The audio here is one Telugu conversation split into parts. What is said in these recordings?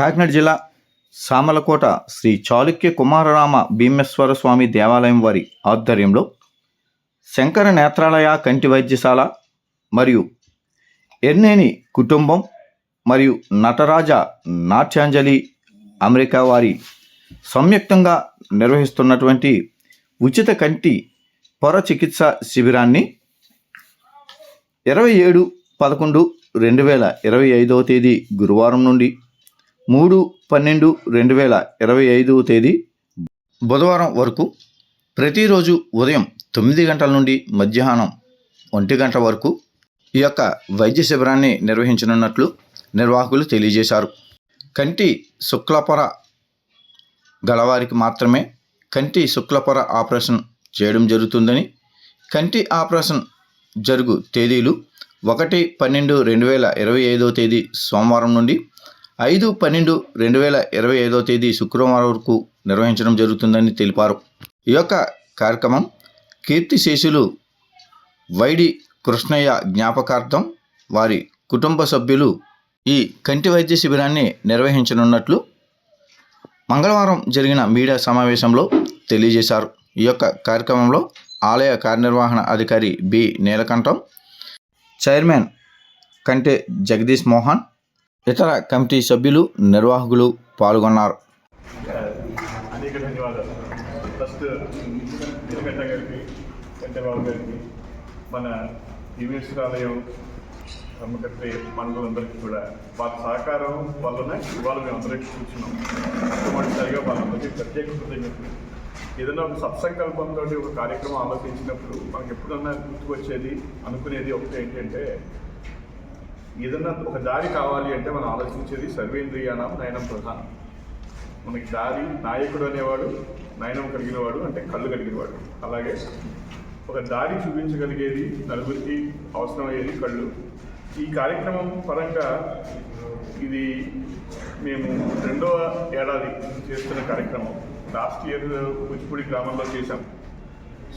కాకినాడ జిల్లా సామలకోట శ్రీ చాళుక్య కుమారరామ భీమేశ్వర స్వామి దేవాలయం వారి ఆధ్వర్యంలో శంకర నేత్రాలయ కంటి వైద్యశాల మరియు ఎర్నేని కుటుంబం మరియు నటరాజ నాట్యాంజలి అమెరికా వారి సంయుక్తంగా నిర్వహిస్తున్నటువంటి ఉచిత కంటి పొర చికిత్స శిబిరాన్ని ఇరవై ఏడు పదకొండు రెండు వేల ఇరవై ఐదవ తేదీ గురువారం నుండి మూడు పన్నెండు రెండు వేల ఇరవై ఐదవ తేదీ బుధవారం వరకు ప్రతిరోజు ఉదయం తొమ్మిది గంటల నుండి మధ్యాహ్నం ఒంటి గంట వరకు ఈ యొక్క వైద్య శిబిరాన్ని నిర్వహించనున్నట్లు నిర్వాహకులు తెలియజేశారు. కంటి శుక్లపొర గలవారికి మాత్రమే కంటి శుక్లపొర ఆపరేషన్ చేయడం జరుగుతుందని కంటి ఆపరేషన్ జరుగు తేదీలు ఒకటి పన్నెండు రెండు వేల ఇరవై ఐదో తేదీ సోమవారం నుండి ఐదు పన్నెండు రెండు వేల ఇరవై ఐదో తేదీ శుక్రవారం వరకు నిర్వహించడం జరుగుతుందని తెలిపారు. ఈ యొక్క కార్యక్రమం కీర్తిశేషులు వైడి కృష్ణయ్య జ్ఞాపకార్థం వారి కుటుంబ సభ్యులు ఈ కంటి వైద్య శిబిరాన్ని నిర్వహించనున్నట్లు మంగళవారం జరిగిన మీడియా సమావేశంలో తెలియజేశారు. ఈ యొక్క కార్యక్రమంలో ఆలయ కార్యనిర్వహణ అధికారి బి. నీలకంఠం చైర్మన్ కంటే జగదీష్ మోహన్ ఇతర కమిటీ సభ్యులు నిర్వాహకులు పాల్గొన్నారు. అనేక ధన్యవాదాలు. ఫస్ట్ నీలకంఠ గారికి వెంకటబాబు గారికి మన దివేశ్వరాలయం కర్మకర్తే మండలందరికీ కూడా వాళ్ళ సహకారం వల్లనే ఇవాళ మేము అందరికీ కూర్చున్నాం మొట్టమొదటిసారిగా వాళ్ళందరికీ ప్రత్యేక కృతజ్ఞతలు. ఏదైనా ఒక సత్సంకల్పంతో ఒక కార్యక్రమం ఆలోచించినప్పుడు మనకి ఎప్పుడన్నా గుర్తుకొచ్చేది అనుకునేది ఒకటి ఏంటంటే ఏదన్నా ఒక దారి కావాలి అంటే మనం ఆలోచించేది సర్వేంద్రియానం నయనం ప్రధానం. మనకి దారి నాయకుడు అనేవాడు నయనం కలిగినవాడు అంటే కళ్ళు కలిగినవాడు. అలాగే ఒక దారి చూపించగలిగేది నలుగురికి అవసరమయ్యేది కళ్ళు. ఈ కార్యక్రమం పరంగా ఇది మేము రెండవ ఏడాది చేస్తున్న కార్యక్రమం. లాస్ట్ ఇయర్ కూచిపూడి గ్రామంలో చేశాం.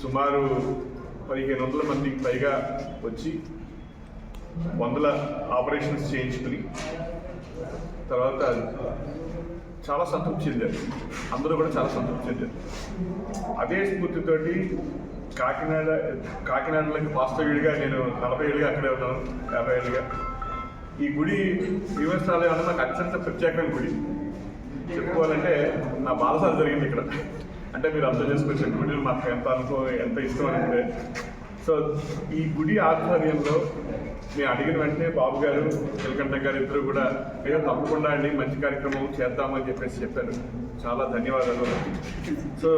సుమారు పదిహేను వందల మందికి పైగా వచ్చి వందల ఆపరేషన్స్ చేయించుకుని తర్వాత చాలా సంతృప్తి చెందారు. అందరూ కూడా చాలా సంతృప్తి చెందారు. అదే స్ఫూర్తితోటి కాకినాడ కాకినాడలోకి వాస్తవ్యుడిగా నేను నలభై ఏళ్ళుగా అక్కడే ఉన్నాను యాభై ఏళ్ళుగా. ఈ గుడి శ్రీవత్సాలయం అంటే నాకు అత్యంత ప్రత్యేకమైన గుడి. చెప్పుకోవాలంటే నా బాలసారి జరిగింది ఇక్కడ. అంటే మీరు అర్థం చేసుకోవచ్చు గుడి మాకు ఎంత అనుకో ఎంత ఇష్టం అంటే సో ఈ గుడి ఆధ్వర్యంలో మేము అడిగిన వెంటనే బాబు గారు నీలకంఠ గారు ఇద్దరు కూడా ఏదో తప్పకుండా అండి మంచి కార్యక్రమం చేద్దామని చెప్పేసి చెప్పారు. చాలా ధన్యవాదాలు. సో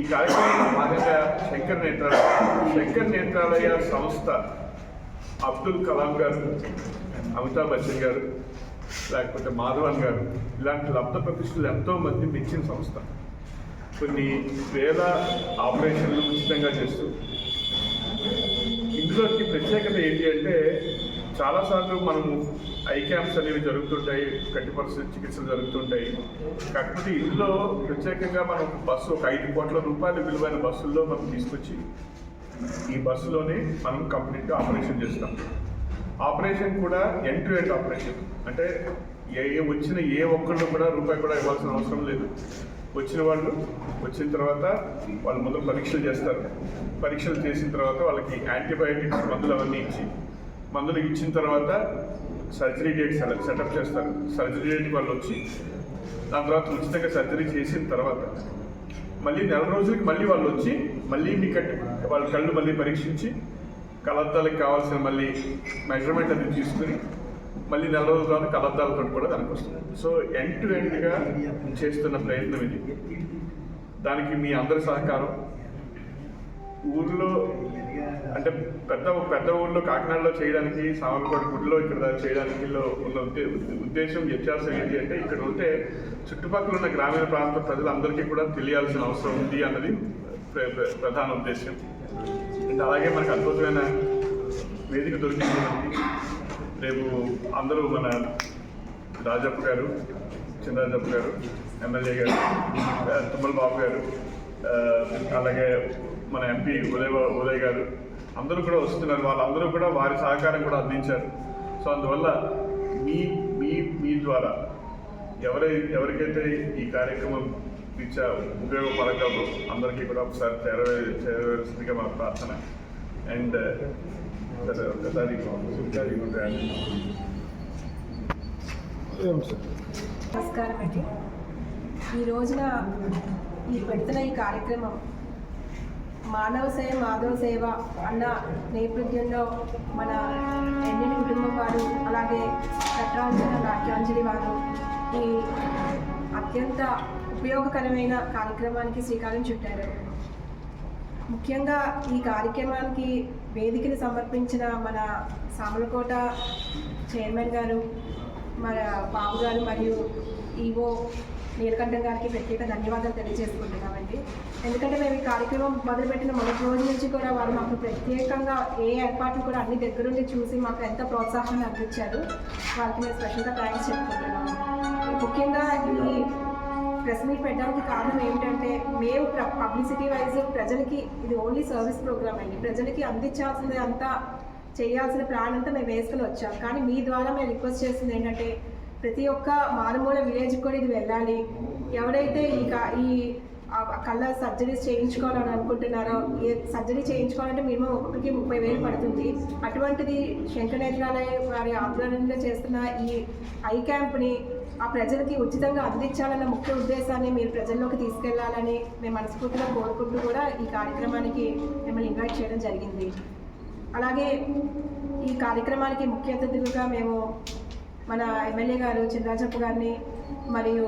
ఈ కార్యక్రమంలో భాగంగా శంకర్ నేత్రాలయ శంకర్ నేత్రాలయ సంస్థ అబ్దుల్ కలాం గారు అమితాబ్ బచ్చన్ గారు లేకపోతే మాధవన్ గారు ఇలాంటి లబ్ధ ప్రతిష్ఠలు ఎంతో మంది మెచ్చిన సంస్థ. కొన్ని వేల ఆపరేషన్లు ఉచితంగా చేస్తూ ఇందులోకి ప్రత్యేకత ఏంటి అంటే చాలాసార్లు మనము ఐ క్యాంప్స్ అనేవి జరుగుతుంటాయి కట్టిపరుస పరిస్థితి చికిత్సలు జరుగుతుంటాయి. కాకపోతే ఇందులో ప్రత్యేకంగా మనం బస్సు ఒక ఐదు కోట్ల రూపాయలు విలువైన బస్సుల్లో మనం తీసుకొచ్చి ఈ బస్సులోనే మనం కంప్లీట్గా ఆపరేషన్ చేస్తాం. ఆపరేషన్ కూడా ఎండ్ టు ఎండ్ ఆపరేషన్ అంటే ఏ ఏ వచ్చిన ఏ ఒక్కళ్ళు కూడా రూపాయి కూడా ఇవ్వాల్సిన అవసరం లేదు. వచ్చిన వాళ్ళు వచ్చిన తర్వాత వాళ్ళు ముందు పరీక్షలు చేస్తారు. పరీక్షలు చేసిన తర్వాత వాళ్ళకి యాంటీబయాటిక్స్ మందులు అవన్నీ ఇచ్చి మందులు ఇచ్చిన తర్వాత సర్జరీ డేట్ సెటప్ చేస్తారు. సర్జరీ డేట్ వాళ్ళు వచ్చి దాని తర్వాత ఉచితంగా సర్జరీ చేసిన తర్వాత మళ్ళీ నెల రోజులకి మళ్ళీ వాళ్ళు వచ్చి మళ్ళీ మీ కట్టి వాళ్ళ కళ్ళు మళ్ళీ పరీక్షించి కలద్దాలకు కావాల్సిన మళ్ళీ మెజర్మెంట్ అది తీసుకుని మళ్ళీ నెల రోజుల తర్వాత కలద్దాలతో కూడా దానికి వస్తుంది. సో ఎండ్ టు ఎండ్గా చేస్తున్న ప్రయత్నం ఇది. దానికి మీ అందరి సహకారం. ఊర్లో అంటే పెద్ద పెద్ద ఊళ్ళో కాకినాడలో చేయడానికి సామర్లకోట గుడిలో ఇక్కడ చేయడానికి ఉన్న ఉద్దే- ఉద్దేశం వ్యత్యాసం ఏంటి అంటే ఇక్కడ ఉంటే చుట్టుపక్కల ఉన్న గ్రామీణ ప్రాంత ప్రజలందరికీ కూడా తెలియాల్సిన అవసరం ఉంది అన్నది ప్రధాన ఉద్దేశం. అండ్ అలాగే మనకు అద్భుతమైన వేదిక దొరికింది. మనకి రేపు అందరూ మన రాజప్ప గారు చిన్నరాజప్ప గారు ఎమ్మెల్యే గారు తుమ్మల బాబు గారు అలాగే మన ఎంపీ ఉదయ్ ఉదయ్ గారు అందరూ కూడా వస్తున్నారు. వాళ్ళందరూ కూడా వారి సహకారం కూడా అందించారు. సో అందువల్ల మీ మీ మీ ద్వారా ఎవరై ఎవరికైతే ఈ కార్యక్రమం రీత్యా ఉపయోగపడగలరో అందరికీ కూడా ఒకసారి చేరవే చేరవలసిందిగా మా ప్రార్థన. అండ్ సరే? ఒకసారి నమస్కారం అండి. ఈ రోజున ఈ పెడుతున్న ఈ కార్యక్రమం మానవ సేవ మాధవ సేవ అన్న నేపథ్యంలో మన ఎన్నిటి కుటుంబం వారు అలాగే చట్రాంజన నాట్యాంజలి వారు ఈ అత్యంత ఉపయోగకరమైన కార్యక్రమానికి శ్రీకారం చుట్టారు. ముఖ్యంగా ఈ కార్యక్రమానికి వేదికను సమర్పించిన మన సామలకోట చైర్మన్ గారు మన బాబు గారు మరియు ఈవో నీలకంఠం గారికి ప్రత్యేక ధన్యవాదాలు తెలియజేసుకుంటున్నామండి. ఎందుకంటే మేము ఈ కార్యక్రమం మొదలుపెట్టిన మొదటి రోజు నుంచి కూడా వారు మాకు ప్రత్యేకంగా ఏ ఏర్పాట్లు కూడా అన్ని దగ్గరుండి చూసి మాకు ఎంత ప్రోత్సాహాన్ని అందించారు వారికి మేము స్పెషల్గా థ్యాంక్స్ చెప్పుకుంటున్నాము ముఖ్యంగా ఈ ప్రెస్ మీట్ పెట్టడానికి కారణం ఏమిటంటే మేము పబ్లిసిటీ వైజ్ ప్రజలకి ఇది ఓన్లీ సర్వీస్ ప్రోగ్రామ్ అండి. ప్రజలకి అందించాల్సింది అంతా చేయాల్సిన ప్లాన్ అంతా మేము వేసుకుని వచ్చాం. కానీ మీ ద్వారా మేము రిక్వెస్ట్ చేస్తుంది ఏంటంటే ప్రతి ఒక్క మారుమూల విలేజ్కి కూడా ఇది వెళ్ళాలి. ఎవరైతే ఈ ఈ కళ్ళ సర్జరీస్ చేయించుకోవాలని అనుకుంటున్నారో ఏ సర్జరీ చేయించుకోవాలంటే మినిమం ఒకటికి ముప్పై వేలు పడుతుంది. అటువంటిది శంకనేత్రాలయ వారి ఆధ్వర్యంలో చేస్తున్న ఈ ఐ క్యాంప్ని ఆ ప్రజలకి ఉచితంగా అందించాలన్న ముఖ్య ఉద్దేశాన్ని మీరు ప్రజల్లోకి తీసుకెళ్ళాలని మేము మనస్ఫూర్తిగా కోరుకుంటూ కూడా ఈ కార్యక్రమానికి మిమ్మల్ని ఇన్వైట్ చేయడం జరిగింది. అలాగే ఈ కార్యక్రమానికి ముఖ్య అతిథులుగా మేము మన ఎమ్మెల్యే గారు చినరాజప్ప గారిని మరియు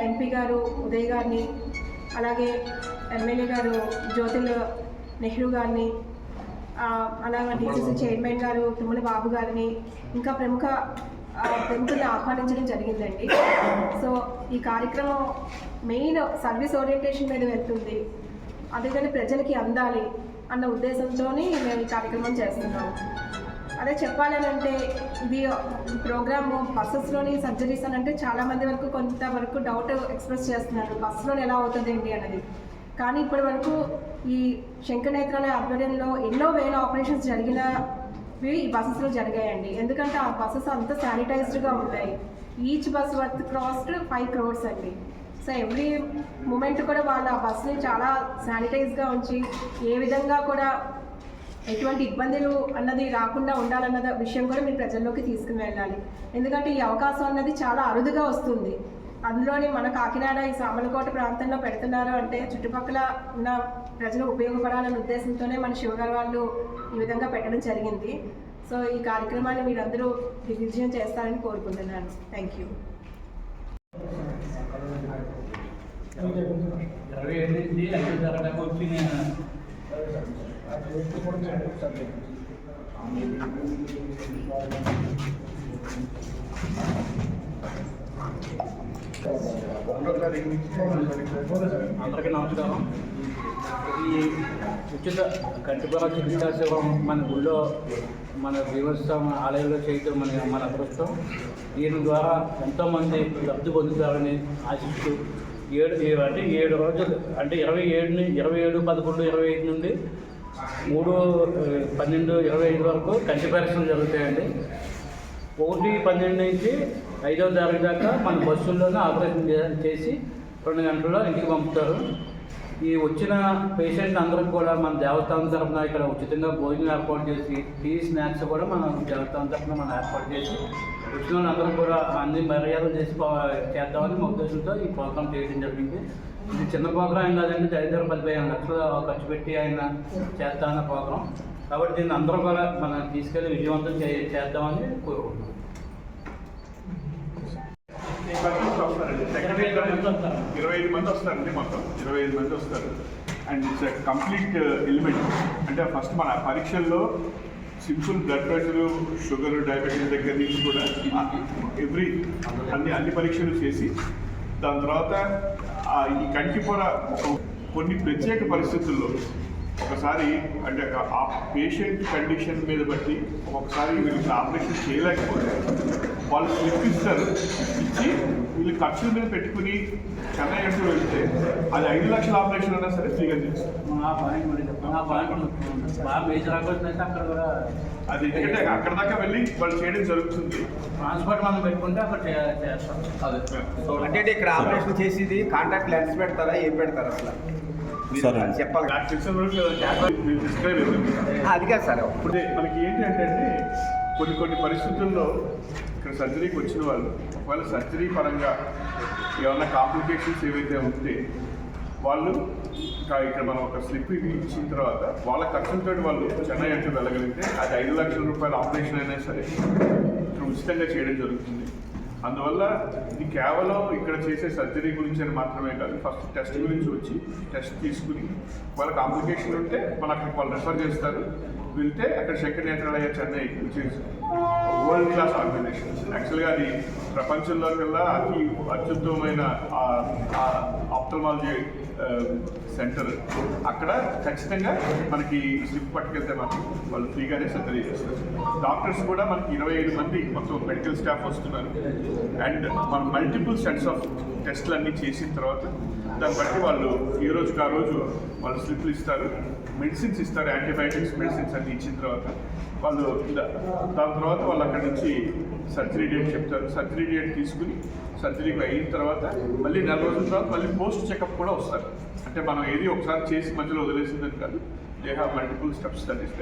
ఎంపీ గారు ఉదయ్ గారిని అలాగే ఎమ్మెల్యే గారు జ్యోతిల్ నెహ్రూ గారిని అలాగే డీసీసీ చైర్మన్ గారు తుమ్మల బాబు గారిని ఇంకా ప్రముఖ ఆ, ఆహ్వానించడం జరిగిందండి. సో ఈ కార్యక్రమం మెయిన్ సర్వీస్ ఓరియంటేషన్ మీద వెళ్తుంది. అందుకని ప్రజలకి అందాలి అన్న ఉద్దేశంతో మేము ఈ కార్యక్రమం చేస్తున్నాము. అదే చెప్పాలని అంటే ఇది ప్రోగ్రామ్ బస్సెస్లోని సర్జరీస్ అని అంటే చాలా మంది వరకు కొంతవరకు డౌట్ ఎక్స్ప్రెస్ చేస్తున్నారు. బస్సులో ఎలా అవుతుంది ఏంటి అన్నది. కానీ ఇప్పటి వరకు ఈ శంకనేత్రాలయ ఆధ్వర్యంలో ఎన్నో వేల ఆపరేషన్స్ జరిగినవి ఈ బస్సెస్లో జరిగాయండి. ఎందుకంటే ఆ బస్సెస్ అంత శానిటైజ్డ్గా ఉంటాయి. Each bus worth crossed five crores అండి. సో ఎవ్రీ మూమెంట్ కూడా వాళ్ళు ఆ బస్సుని చాలా శానిటైజ్గా ఉంచి ఏ విధంగా కూడా ఎటువంటి ఇబ్బందులు అన్నది రాకుండా ఉండాలన్న విషయం కూడా మీరు ప్రజల్లోకి తీసుకుని వెళ్ళాలి. ఎందుకంటే ఈ అవకాశం అన్నది చాలా అరుదుగా వస్తుంది. అందులోని మన కాకినాడ ఈ సామలకోట ప్రాంతంలో పెడుతున్నారు అంటే చుట్టుపక్కల ఉన్న ప్రజలు ఉపయోగపడాలనే ఉద్దేశంతోనే మన శివగారు వాళ్ళు ఈ విధంగా పెట్టడం జరిగింది. సో ఈ కార్యక్రమాన్ని మీరందరూ దిగ్విజయం చేస్తారని కోరుకుంటున్నాను. థ్యాంక్ యూ ఇరవై ఎనిమిది ఐదు వచ్చి నేను అందరికీ నమస్కారం. ఈ ఉచిత కంటిపర చికిత్సా సేవ మన గుళ్ళో మన దేవస్థానం ఆలయంలో చేయడం మన మన అదృష్టం. దీని ద్వారా ఎంతోమంది లబ్ధి పొందుతారని ఆశిస్తూ ఏడు అంటే ఏడు రోజులు అంటే ఇరవై ఏడుని ఇరవై ఏడు పదకొండు ఇరవై ఐదు నుండి మూడు పన్నెండు ఇరవై ఐదు వరకు కంటి పరీక్షలు జరుగుతాయండి. ఒకటి పన్నెండు నుంచి ఐదవ తారీఖు దాకా మన బస్సుల్లోనే ఆపరేషన్ చేసి రెండు గంటల్లో ఇంటికి పంపుతారు. ఈ వచ్చిన పేషెంట్ అందరం కూడా మన దేవస్థానం తరఫున ఇక్కడ ఉచితంగా భోజనం ఏర్పాటు చేసి టీ స్నాక్స్ కూడా మనం దేవస్థానం తరఫున మనం ఏర్పాటు చేసి వచ్చిన వాళ్ళందరూ కూడా అన్ని మర్యాదలు చేసి చేద్దామని మా ఉద్దేశంతో ఈ ప్రోగ్రామ్ చేయడం జరిగింది. ఇది చిన్న ప్రోగ్రాం ఏం కాదండి దరిద్ర పదిహేను లక్షలు ఖర్చు పెట్టి ఆయన చేస్తామన్న ప్రోగ్రాం. కాబట్టి దీన్ని అందరూ కూడా మనం తీసుకెళ్ళి విజయవంతం చే చేద్దామని కోరుకుంటున్నాం ఈ పర్సన్స్ వస్తారండి సెకండ్ ఇరవై ఐదు మంది వస్తారండి మొత్తం. ఇరవై ఐదు మంది వస్తారు అండ్ ఇట్స్ కంప్లీట్ ఎలిమెంట్ అంటే ఫస్ట్ మన పరీక్షల్లో simple blood pressure sugar diabetes దగ్గర నుంచి కూడా ఎవ్రీ అన్ని అన్ని పరీక్షలు చేసి దాని తర్వాత ఆ ఈ కంటి పొర కొన్ని ప్రత్యేక పరిస్థితుల్లో ఒకసారి అంటే ఒక ఆ పేషెంట్ కండిషన్ మీద బట్టి ఒకసారి వీళ్ళకి ఆపరేషన్ చేయలేకపోతే వాళ్ళు స్లిప్ ఇస్తారు ఇచ్చి వీళ్ళు ఖర్చుల మీద పెట్టుకుని చెన్నై అంటూ వెళ్తే అది ఐదు లక్షల ఆపరేషన్ అయినా సరే ఫ్రీగా చేస్తారు కూడా అది ఎందుకంటే అక్కడ దాకా వెళ్ళి వాళ్ళు చేయడం జరుగుతుంది. ట్రాన్స్పోర్ట్ మనం పెట్టుకుంటే అక్కడ చేస్తాం. అంటే అంటే ఇక్కడ ఆపరేషన్ చేసేది కాంటాక్ట్ లెన్స్ పెడతారా ఏం పెడతారా అసలు? సరే. అది చెప్పాలి. అది కాదు సార్. ఇప్పుడు మనకి ఏంటి అంటే కొన్ని కొన్ని పరిస్థితుల్లో ఇక్కడ సర్జరీకి వచ్చిన వాళ్ళు ఒకవేళ సర్జరీ పరంగా ఏమన్నా కాంప్లికేషన్స్ ఏవైతే ఉంటే వాళ్ళు ఇంకా ఇక్కడ మనం ఒక స్లిప్ ఇచ్చిన తర్వాత వాళ్ళ ఖర్చులతో వాళ్ళు చెన్నై అంటే వెళ్ళగలిగితే అది ఐదు లక్షల రూపాయల ఆపరేషన్ అయినా సరే ఇక్కడ ఉచితంగా చేయడం జరుగుతుంది. అందువల్ల ఇది కేవలం ఇక్కడ చేసే సర్జరీ గురించి అని మాత్రమే కాదు ఫస్ట్ టెస్ట్ గురించి వచ్చి టెస్ట్ తీసుకుని వాళ్ళ కాంప్లికేషన్ ఉంటే మన అక్కడికి వాళ్ళు రెఫర్ చేస్తారు. వెళ్తే అక్కడ శంకర్ అయ్యే Chennai which world class organization యాక్చువల్గా అది ప్రపంచంలో కల్లా అతి అత్యుత్తమైన ఆప్టమాలజీ సెంటర్ అక్కడ ఖచ్చితంగా మనకి స్లిప్ పట్టుకెళ్తే మాత్రం వాళ్ళు ఫ్రీగానే సర్జరీ చేస్తారు డాక్టర్స్ కూడా మనకి ఇరవై ఐదు మంది మొత్తం మెడికల్ స్టాఫ్ వస్తున్నారు. అండ్ మనం మల్టిపుల్ సెట్స్ ఆఫ్ టెస్ట్లు అన్నీ చేసిన తర్వాత దాన్ని బట్టి వాళ్ళు ఈ రోజుకి ఆ రోజు వాళ్ళు స్లిప్లు ఇస్తారు మెడిసిన్స్ ఇస్తారు యాంటీబయాటిక్స్ మెడిసిన్స్ అన్ని ఇచ్చిన తర్వాత వాళ్ళు దాని తర్వాత వాళ్ళు అక్కడి నుంచి సర్జరీ డేట్ చెప్తారు. సర్జరీ డేట్ తీసుకుని సర్జరీకి అయిన తర్వాత మళ్ళీ నెల రోజుల తర్వాత మళ్ళీ పోస్ట్ చెకప్ కూడా వస్తారు. అంటే మనం ఏది ఒకసారి చేసి మధ్యలో వదిలేసిందని కాదు they have multiple steps that is